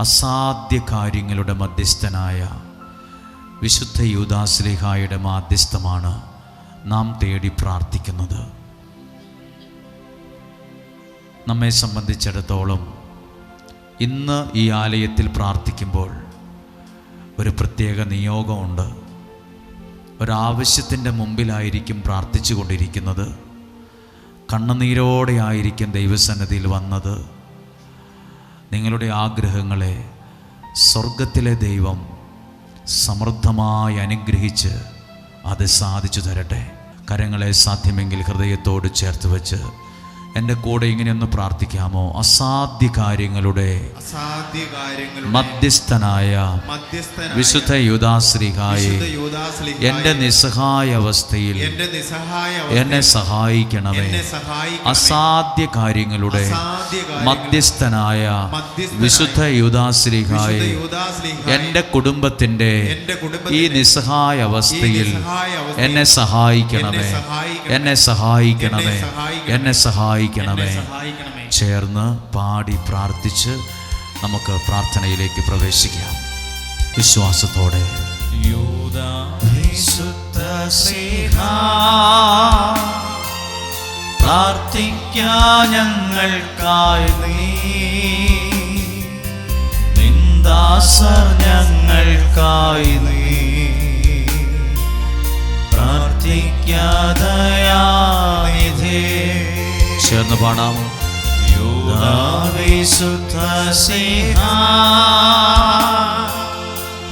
അസാധ്യ കാര്യങ്ങളുടെ മധ്യസ്ഥനായ വിശുദ്ധ യൂദാസ്ലിഹായുടെ മാധ്യസ്ഥമാണ് നാം തേടി പ്രാർത്ഥിക്കുന്നത്. നമ്മെ സംബന്ധിച്ചിടത്തോളം ഇന്ന് ഈ ആലയത്തിൽ പ്രാർത്ഥിക്കുമ്പോൾ ഒരു പ്രത്യേക നിയോഗമുണ്ട്. ഒരാവശ്യത്തിന്റെ മുമ്പിലായിരിക്കും പ്രാർത്ഥിച്ചു കൊണ്ടിരിക്കുന്നത് കണ്ണുനീരോടെയായിരിക്കും ദൈവസന്നിധിയിൽ വന്നത്. നിങ്ങളുടെ ആഗ്രഹങ്ങളെ സ്വർഗത്തിലെ ദൈവം സമൃദ്ധമായി അനുഗ്രഹിച്ച് അത് സാധിച്ചു തരട്ടെ. കരങ്ങളെ സാധ്യമെങ്കിൽ ഹൃദയത്തോട് ചേർത്ത് വെച്ച് എന്റെ കൂടെ ഇങ്ങനെയൊന്ന് പ്രാർത്ഥിക്കാമോ? അസാധ്യ കാര്യങ്ങളുടെ മധ്യസ്ഥനായ വിശുദ്ധ യുദാശ്രീകായി എന്റെ എന്റെ നിസ്സഹായ അവസ്ഥയിൽ എന്റെ എന്നെ സഹായിക്കണമേ. അസാധ്യ കാര്യങ്ങളുടെ മധ്യസ്ഥനായ വിശുദ്ധ യുദാശ്രീകായി എന്റെ കുടുംബത്തിന്റെ എന്റെ കുടുംബത്തിന്റെ ഈ നിസ്സഹായ അവസ്ഥയിൽ എന്നെ സഹായിക്കണമേ. എന്നെ സഹായിക്കണമേ. എന്നെ സഹായിക്കണമേ. ചേർന്ന് പാടി പ്രാർത്ഥിച്ച് നമുക്ക് പ്രാർത്ഥനയിലേക്ക് പ്രവേശിക്കാം. വിശ്വാസത്തോടെ. സ്നേഹാ, പ്രാർത്ഥിക്കാൻ ഞങ്ങൾക്കായി നീ. നിന്ദാസർ ഞങ്ങൾക്കായി നീ. ചേർന്ന് പാടാം. യൂദാവിശുദ്ധ സ്നേഹാ,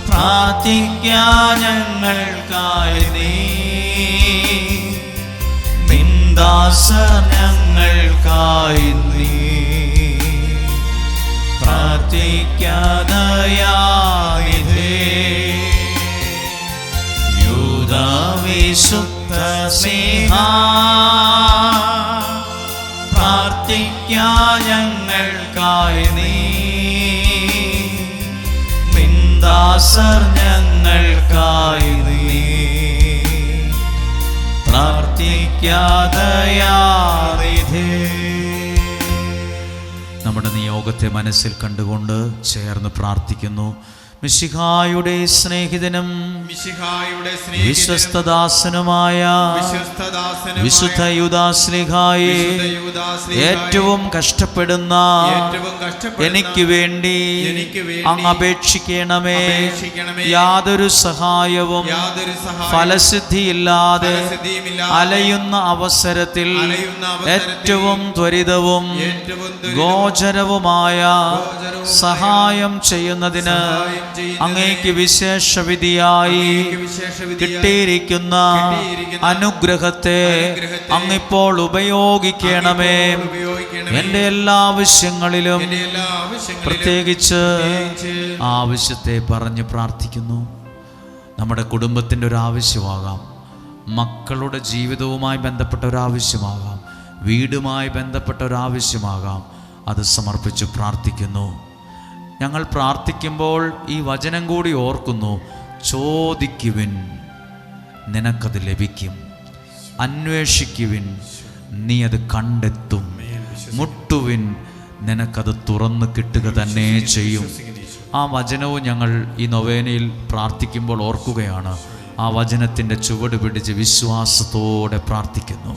പ്രാർത്ഥിക്കാ ഞങ്ങൾക്കായി നീ. നിന്ദാസ ഞങ്ങൾക്കായി നീ. പ്രാർത്ഥിക്കാതയാനിധേ പ്രാർത്ഥിക്കാൻ ഞങ്ങൾക്കായി നീ. ഞങ്ങൾക്കായി നീ. നമ്മുടെ നിയോഗത്തെ മനസ്സിൽ കണ്ടുകൊണ്ട് ചേർന്ന് പ്രാർത്ഥിക്കുന്നു. മിശിഹായുടെ സ്നേഹിതനും മിശിഹായുടെ വിശ്വസ്തദാസനുമായ വിശുദ്ധ യുദാശ്ലിഹായെ വിശുദ്ധ ഏറ്റവും കഷ്ടപ്പെടുന്ന എനിക്ക് വേണ്ടി അങ്ങ് അപേക്ഷിക്കണമേ. യാതൊരു സഹായവും ഫലസിദ്ധിയില്ലാതെ അലയുന്ന അവസരത്തിൽ ഏറ്റവും ത്വരിതവും ഗോചരവുമായ സഹായം ചെയ്യുന്നതിന് അങ്ങേക്ക് വിശേഷവിധിയായി കിട്ടിയിരിക്കുന്ന അനുഗ്രഹത്തെ അങ്ങിപ്പോൾ ഉപയോഗിക്കണമേ. എന്റെ എല്ലാ ആവശ്യങ്ങളിലും എന്റെ എല്ലാ ആവശ്യങ്ങളിലും പ്രത്യേകിച്ച് പ്രത്യേകിച്ച് ആവശ്യത്തെ പറഞ്ഞ് പ്രാർത്ഥിക്കുന്നു. നമ്മുടെ കുടുംബത്തിന്റെ ഒരു ആവശ്യമാകാം. മക്കളുടെ ജീവിതവുമായി ബന്ധപ്പെട്ട ഒരു ആവശ്യമാകാം. വീടുമായി ബന്ധപ്പെട്ട ഒരു ആവശ്യമാകാം. അത് സമർപ്പിച്ച് പ്രാർത്ഥിക്കുന്നു. ഞങ്ങൾ പ്രാർത്ഥിക്കുമ്പോൾ ഈ വചനം കൂടി ഓർക്കുന്നു. ചോദിക്കുവിൻ നിനക്കത് ലഭിക്കും. അന്വേഷിക്കുവിൻ നീ അത് കണ്ടെത്തും. മുട്ടുവിൻ നിനക്കത് തുറന്ന് കിട്ടുക തന്നെ ചെയ്യും. ആ വചനവും ഞങ്ങൾ ഈ നൊവേനയിൽ പ്രാർത്ഥിക്കുമ്പോൾ ഓർക്കുകയാണ്. ആ വചനത്തിന്റെ ചുവട് പിടിച്ച് വിശ്വാസത്തോടെ പ്രാർത്ഥിക്കുന്നു.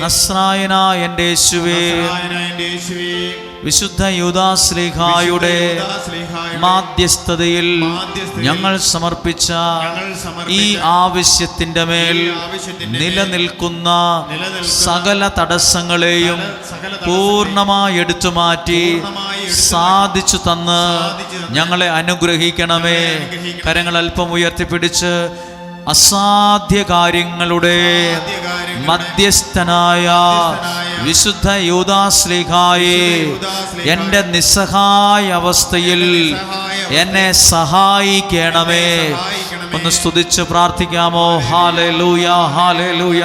നസ്രായനായ എന്റെ യേശുവേ. വിശുദ്ധ യുദാശ്ലീഹായുടെ വിശുദ്ധ മാധ്യസ്ഥതയിൽ ഞങ്ങൾ സമർപ്പിച്ച ഈ ആവശ്യത്തിന്റെ മേൽ നിലനിൽക്കുന്ന സകല തടസ്സങ്ങളെയും പൂർണമായി എടുത്തു മാറ്റി സാധിച്ചു തന്ന് ഞങ്ങളെ അനുഗ്രഹിക്കണമേ. കരങ്ങൾ അല്പം ഉയർത്തിപ്പിടിച്ച് അസാധ്യ കാര്യങ്ങളുടെ മധ്യസ്ഥനായ വിശുദ്ധ യൂദാശ്ലീഹായെ എന്റെ നിസ്സഹായ അവസ്ഥയിൽ എന്നെ സഹായിക്കണമേ. ഒന്ന് സ്തുതിച്ച് പ്രാർത്ഥിക്കാമോ? ഹാലെ ലൂയ ഹാലെ ലൂയ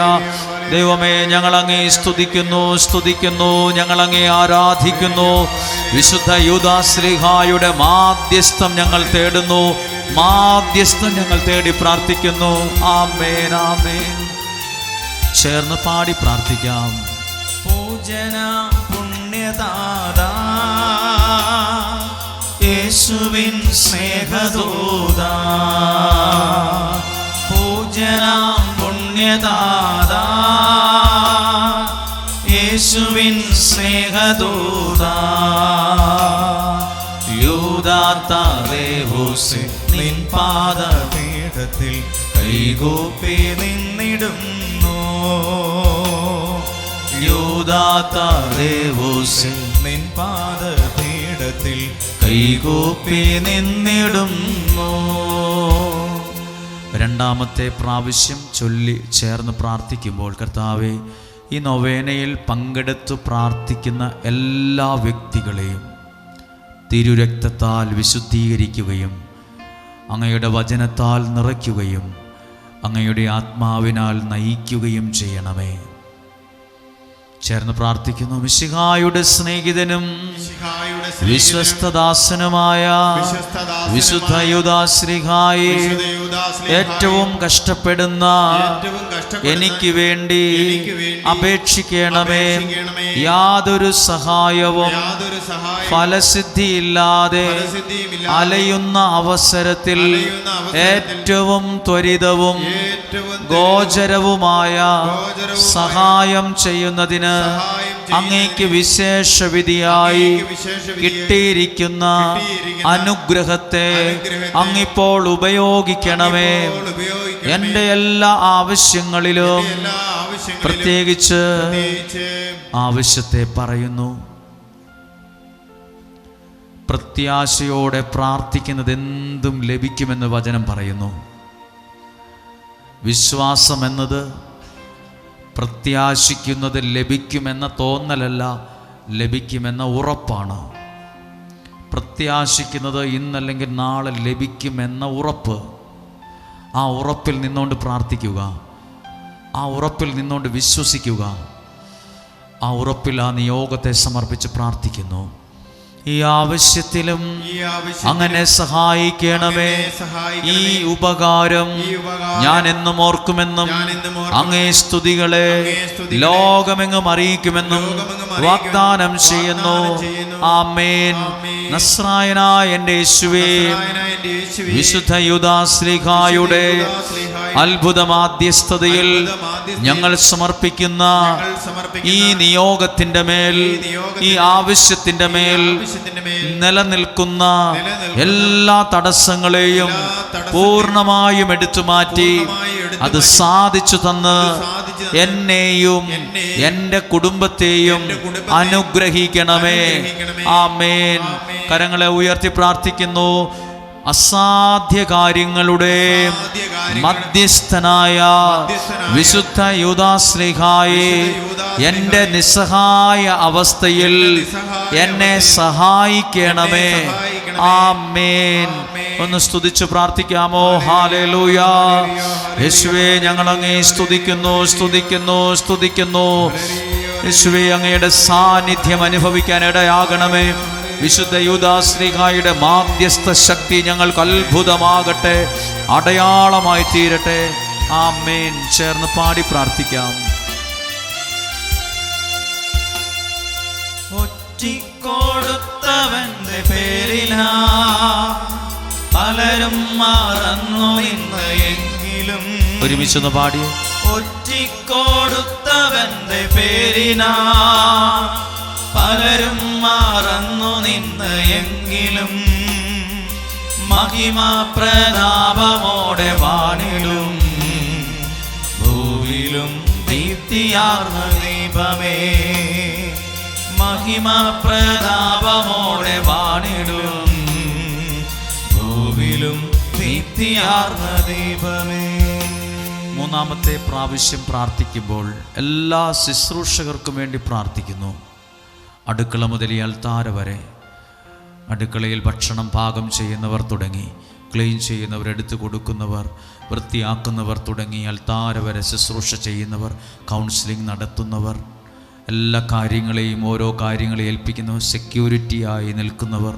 ദൈവമേ ഞങ്ങൾ അങ്ങേ സ്തുതിക്കുന്നു സ്തുതിക്കുന്നു ഞങ്ങൾ അങ്ങേ ആരാധിക്കുന്നു. വിശുദ്ധ യൂതാശ്രീഹായുടെ മാധ്യസ്ഥം ഞങ്ങൾ തേടുന്നു. മാധ്യസ്ഥം ഞങ്ങൾ തേടി പ്രാർത്ഥിക്കുന്നു. ആമേൻ ആമേൻ. ചേർന്ന് പാടി പ്രാർത്ഥിക്കാം. പൂജന പുണ്യദാത യേശുവിൻ സ്നേഹദൂത. പൂജന പുണ്യദാത യേശുവിൻ സ്നേഹദൂത. യൂദാത്താദേവൂസെ നിൻ പാദപീഠത്തിൽ കൈകൂപ്പി നിൻ പാദപീഠത്തിൽ കൈകൂപ്പി നിന്നിടുന്നു. രണ്ടാമത്തെ പ്രാവശ്യം ചൊല്ലി ചേർന്ന് പ്രാർത്ഥിക്കുമ്പോൾ കർത്താവെ ഈ നൊവേനയിൽ പങ്കെടുത്തു പ്രാർത്ഥിക്കുന്ന എല്ലാ വ്യക്തികളെയും തിരുരക്തത്താൽ വിശുദ്ധീകരിക്കുകയും അങ്ങയുടെ വചനത്താൽ നിറയ്ക്കുകയും അങ്ങയുടെ ആത്മാവിനാൽ നയിക്കുകയും ചെയ്യണമേ. ചേർന്ന് പ്രാർത്ഥിക്കുന്നു മിശിഹായുടെ സ്നേഹിതനും വിശ്വസ്തദാസനുമായ വിശുദ്ധ യുദാശ്രീഹായി ഏറ്റവും കഷ്ടപ്പെടുന്ന എനിക്ക് വേണ്ടി അപേക്ഷിക്കണമേ. യാതൊരു സഹായവും ഫലസിദ്ധിയില്ലാതെ അലയുന്ന അവസരത്തിൽ ഏറ്റവും ത്വരിതവും ഗോചരവുമായ സഹായം ചെയ്യുന്നതിന് അങ്ങേക്ക് വിശേഷ വിധിയായി അങ്ങേക്ക് വിശേഷ വിധിയായി കിട്ടിയിരിക്കുന്ന അനുഗ്രഹത്തെ അങ്ങിപ്പോൾ ഉപയോഗിക്കണമേ. എന്റെ എന്റെ എല്ലാ ആവശ്യങ്ങളിലും പ്രത്യേകിച്ച് പ്രത്യേകിച്ച് ആവശ്യത്തെ പറയുന്നു. പ്രത്യാശയോടെ പ്രാർത്ഥിക്കുന്നത് എന്തും ലഭിക്കുമെന്ന് വചനം പറയുന്നു. വിശ്വാസം എന്നത് പ്രത്യാശിക്കുന്നത് ലഭിക്കുമെന്ന തോന്നലല്ല ലഭിക്കുമെന്ന ഉറപ്പാണ്. പ്രത്യാശിക്കുന്നത് ഇന്നല്ലെങ്കിൽ നാളെ ലഭിക്കുമെന്ന ഉറപ്പ്. ആ ഉറപ്പിൽ നിന്നുകൊണ്ട് പ്രാർത്ഥിക്കുക. ആ ഉറപ്പിൽ നിന്നുകൊണ്ട് വിശ്വസിക്കുക. ആ ഉറപ്പിൽ ആ നിയോഗത്തെ സമർപ്പിച്ച് പ്രാർത്ഥിക്കുന്നു. ഈ ആവശ്യത്തിലും അങ്ങനെ സഹായിക്കണമേ. ഈ ഉപകാരം ഞാൻ എന്നും ഓർക്കുമെന്നും അങ്ങേ സ്തുതികളെ ലോകമെങ്ങും അറിയിക്കുമെന്നും വാഗ്ദാനം ചെയ്യുന്നു. ആമേൻ. നസ്രായനായ എന്റെ യേശുവേ വിശുദ്ധ യുദാശ്രീഹായുടെ അത്ഭുത മാധ്യസ്ഥതയിൽ ഞങ്ങൾ സമർപ്പിക്കുന്ന ഈ നിയോഗത്തിന്റെ മേൽ ഈ ആവശ്യത്തിന്റെ മേൽ നിലനിൽക്കുന്ന എല്ലാ തടസ്സങ്ങളെയും പൂർണമായും എടുത്തു മാറ്റി അത് സാധിച്ചു തന്ന് എന്നെയും എന്റെ കുടുംബത്തെയും അനുഗ്രഹിക്കണമേ. ആ മേൻ. കരങ്ങളെ ഉയർത്തി പ്രാർത്ഥിക്കുന്നു. അസാധ്യ കാര്യങ്ങളുടെ മധ്യസ്ഥനായ വിശുദ്ധ യൂദാശ്രീഹായെ എന്റെ എന്റെ നിസ്സഹായ അവസ്ഥയിൽ എന്നെ സഹായിക്കണമേ. ആ മേൻ ആമേൻ. ഒന്ന് സ്തുതിച്ച് പ്രാർത്ഥിക്കാമോ? ഹാലേലൂയ യേശുവേ ഞങ്ങൾ അങ്ങേ സ്തുതിക്കുന്നു സ്തുതിക്കുന്നു. സ്തുതിക്കുന്നു യേശുവേ അങ്ങയുടെ സാന്നിധ്യം അനുഭവിക്കാൻ ഇടയാകണമേ. വിശുദ്ധ യൂദാശ്രീഹായുടെ മാധ്യസ്ഥ ശക്തി ഞങ്ങൾക്ക് അത്ഭുതമാകട്ടെ അടയാളമായി തീരട്ടെ. ആ മേൻ ചേർന്ന് പാടി പ്രാർത്ഥിക്കാം. ഒറ്റിക്കൊടുത്തവന്റെ പേരിലാ പലരും മറന്നു ഇന്ന് എങ്കിലും. ഒരുമിച്ചൊന്ന് പാടി ഒറ്റിക്കൊടുത്തവന്റെ പേരിനാ പലരും മറന്നു നിന്ന് എങ്കിലും മഹിമ പ്രതാപമോടെ വാണിലും ഭൂവിലും ദീപ്തിയാർന്ന ദീപമേ മഹിമ പ്രതാപമോടെ വാണിടും. ഭൂവിലും ദീപ്തിയാർന്ന ദീപമേ. മൂന്നാമത്തെ പ്രാവശ്യം പ്രാർത്ഥിക്കുമ്പോൾ എല്ലാ ശുശ്രൂഷകർക്കും വേണ്ടി പ്രാർത്ഥിക്കുന്നു. അടുക്കള മുതൽ താര വരെ. അടുക്കളയിൽ ഭക്ഷണം പാകം ചെയ്യുന്നവർ തുടങ്ങി. ക്ലീൻ ചെയ്യുന്നവർ എടുത്തു കൊടുക്കുന്നവർ വൃത്തിയാക്കുന്നവർ തുടങ്ങി. അൽത്താര വരെ ശുശ്രൂഷ ചെയ്യുന്നവർ കൗൺസിലിംഗ് നടത്തുന്നവർ എല്ലാ കാര്യങ്ങളെയും ഓരോ കാര്യങ്ങളെ ഏൽപ്പിക്കുന്നവർ സെക്യൂരിറ്റിയായി നിൽക്കുന്നവർ.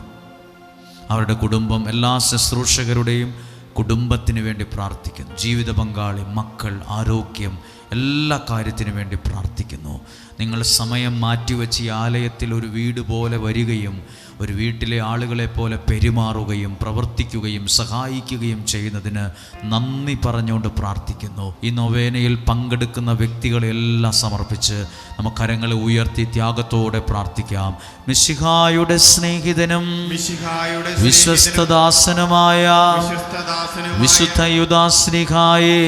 അവരുടെ കുടുംബം എല്ലാ ശുശ്രൂഷകരുടെയും കുടുംബത്തിന് വേണ്ടി പ്രാർത്ഥിക്കുന്നു. ജീവിത പങ്കാളി മക്കൾ ആരോഗ്യം എല്ലാ കാര്യത്തിനു വേണ്ടി പ്രാർത്ഥിക്കുന്നു. നിങ്ങൾ സമയം മാറ്റിവെച്ച് ഈ ആലയത്തിൽ ഒരു വീട് പോലെ വരികയും ഒരു വീട്ടിലെ ആളുകളെ പോലെ പെരുമാറുകയും പ്രവർത്തിക്കുകയും സഹായിക്കുകയും ചെയ്യുന്നതിന് നന്ദി പറഞ്ഞുകൊണ്ട് പ്രാർത്ഥിക്കുന്നു. ഈ നൊവേനയിൽ പങ്കെടുക്കുന്ന വ്യക്തികളെല്ലാം സമർപ്പിച്ച് നമുക്ക് കരങ്ങളെ ഉയർത്തി ത്യാഗത്തോടെ പ്രാർത്ഥിക്കാം. മിശിഹായുടെ സ്നേഹിതനും വിശ്വസ്തദാസനുമായ വിശുദ്ധ യുദാസ്നിഹായെ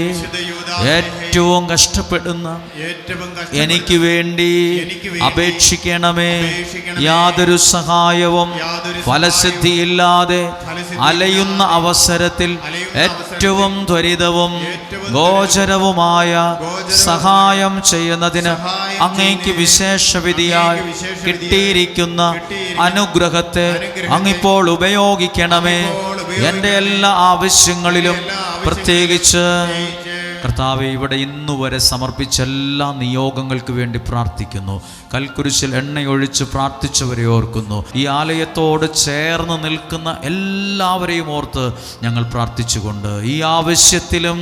ഏറ്റവും കഷ്ടപ്പെടുന്ന എനിക്ക് വേണ്ടി അപേക്ഷിക്കണമേ. യാതൊരു സഹായവും യാതൊരു ഫലസിദ്ധിയില്ലാതെ ഫലസിദ്ധിയില്ലാതെ അലയുന്ന അവസരത്തിൽ ഏറ്റവും ത്വരിതവും ഗോചരവുമായ സഹായം ചെയ്യുന്നതിന് അങ്ങേക്ക് വിശേഷവിധിയായി കിട്ടിയിരിക്കുന്ന അനുഗ്രഹത്തെ അങ്ങിപ്പോൾ ഉപയോഗിക്കണമേ. എന്റെ എന്റെ എല്ലാ ആവശ്യങ്ങളിലും പ്രത്യേകിച്ച് കർത്താവെ ഇവിടെ ഇന്നു വരെ സമർപ്പിച്ച എല്ലാ നിയോഗങ്ങൾക്ക് വേണ്ടി പ്രാർത്ഥിക്കുന്നു. കൽക്കുരിശിൽ എണ്ണയൊഴിച്ച് പ്രാർത്ഥിച്ചവരെ ഓർക്കുന്നു. ഈ ആലയത്തോട് ചേർന്ന് നിൽക്കുന്ന എല്ലാവരെയും ഓർത്ത് ഞങ്ങൾ പ്രാർത്ഥിച്ചുകൊണ്ട് ഈ ആവശ്യത്തിലും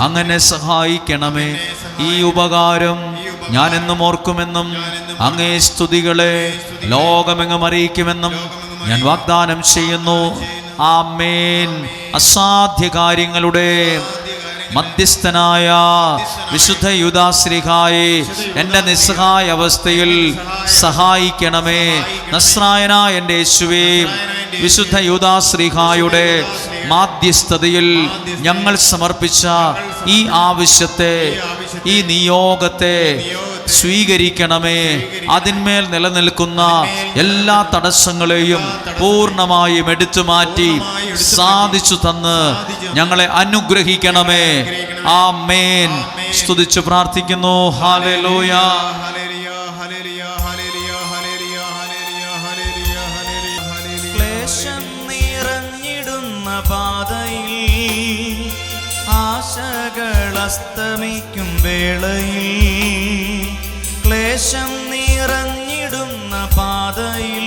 അങ്ങനെ സഹായിക്കണമേ. ഈ ഉപകാരം ഞാൻ എന്നും ഓർക്കുമെന്നും അങ്ങേ സ്തുതികളെ ലോകമെങ്ങും അറിയിക്കുമെന്നും ഞാൻ വാഗ്ദാനം ചെയ്യുന്നു. ആമേൻ. അസാധ്യ കാര്യങ്ങളുടെ മധ്യസ്ഥനായ വിശുദ്ധ യുദാശ്രീഹായെ എന്റെ നിസ്സഹായ അവസ്ഥയിൽ സഹായിക്കണമേ. നസ്രായന എന്റെ യേശുവേ വിശുദ്ധ യുദാശ്രീഹായുടെ മാധ്യസ്ഥതയിൽ ഞങ്ങൾ സമർപ്പിച്ച ഈ ആവശ്യത്തെ ഈ നിയോഗത്തെ സ്വീകരിക്കണമേ. അതിന്മേൽ നിലനിൽക്കുന്ന എല്ലാ തടസ്സങ്ങളെയും പൂർണമായും എടുത്തു മാറ്റി സാധിച്ചു തന്ന് ഞങ്ങളെ അനുഗ്രഹിക്കണമേ. ആ മേൻ സ്തുതിച്ചു പ്രാർത്ഥിക്കുന്നു. ക്ലേശം നിറഞ്ഞിടുന്ന പാതയിൽ ആശകൾ അസ്തമിക്കും വേളയിൽ ക്ലേശം നിറഞ്ഞിടുന്ന പാതയിൽ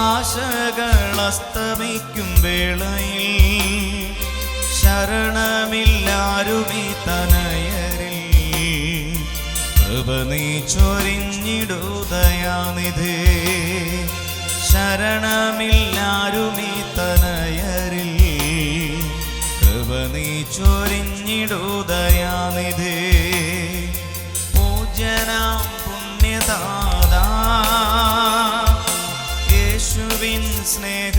ആശകൾ അസ്തമിക്കും വേളയിൽ ശരണമില്ലാരുമീ തനയരിൽ. കൃപ നീ ചൊരിഞ്ഞിടുതയാനിധേ ശരണമില്ലാരുമീ തനയരിൽ. കൃപ നീ ചൊരിഞ്ഞിടുതയാനിധേ പൂജനാം പുണ്യദാതാ. യേശുവിൻ സ്നേഹദൂത